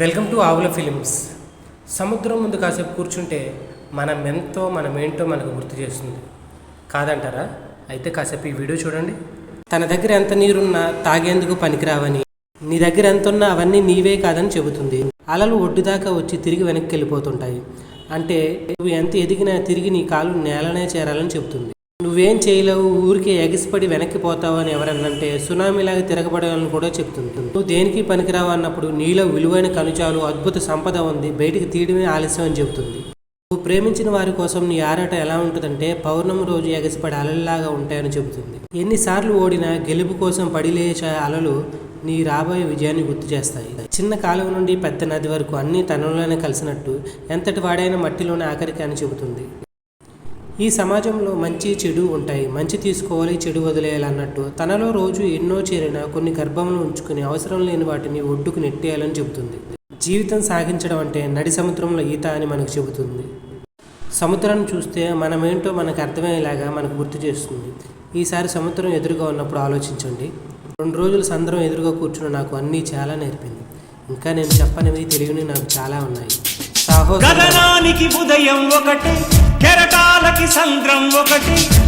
Welcome to ఆవుల films. సముద్రం ముందు కాసేపు కూర్చుంటే మనం ఎంతో మనం ఏంటో మనకు గుర్తు చేస్తుంది. కాదంటారా? అయితే కాసేపు ఈ వీడియో చూడండి. తన దగ్గర ఎంత నీరున్నా తాగేందుకు పనికిరావని నీ దగ్గర ఎంత ఉన్నా అవన్నీ నీవే కాదని చెబుతుంది. అలలు ఒడ్డు దాకా వచ్చి తిరిగి వెనక్కి వెళ్ళిపోతుంటాయి. అంటే నువ్వు ఎంత ఎదిగినా తిరిగి నీ కాలు నేలనే చేరాలని చెబుతుంది. నువ్వేం చేయలేవు ఊరికే ఎగిసిపడి వెనక్కి పోతావు అని ఎవరన్నంటే సునామీలాగా తిరగబడాలని కూడా చెప్తుంది నువ్వు దేనికి పనికిరావు అన్నప్పుడు నీలో విలువైన కనుచాలు అద్భుత సంపద ఉంది బయటికి తీయడమే ఆలస్యం అని చెబుతుంది. నువ్వు ప్రేమించిన వారి కోసం నీ ఆరాట ఎలా ఉంటుందంటే పౌర్ణమి రోజు ఎగసిపడి అలల్లాగా ఉంటాయని చెబుతుంది. ఎన్నిసార్లు ఓడినా గెలుపు కోసం పడిలేచే అలలు నీ రాబోయే విజయాన్ని గుర్తు చేస్తాయి. చిన్న కాలువ నుండి పెద్ద నది వరకు అన్నీ తనలోనే కలిసినట్టు ఎంతటి వాడైన మట్టిలోనే ఆఖరికి అని చెబుతుంది. ఈ సమాజంలో మంచి చెడు ఉంటాయి. మంచి తీసుకోవాలి చెడు వదిలేయాలి అన్నట్టు తనలో రోజు ఎన్నో చేరిన కొన్ని గర్భంలో ఉంచుకుని అవసరం లేని వాటిని ఒడ్డుకు నెట్టేయాలని చెబుతుంది. జీవితం సాగించడం అంటే నడి సముద్రంలో ఈత అని మనకు చెబుతుంది. సముద్రాన్ని చూస్తే మనమేంటో మనకు అర్థమయ్యేలాగా మనకు గుర్తు చేస్తుంది. ఈసారి సముద్రం ఎదురుగా ఉన్నప్పుడు ఆలోచించండి. రెండు రోజులు సంద్రం ఎదురుగా కూర్చుని నాకు అన్నీ చాలా నేర్పింది. ఇంకా నేను చెప్పనివి తెలియని నాకు చాలా ఉన్నాయి. సాహో ఉదయం చంద్రం ఒకటి.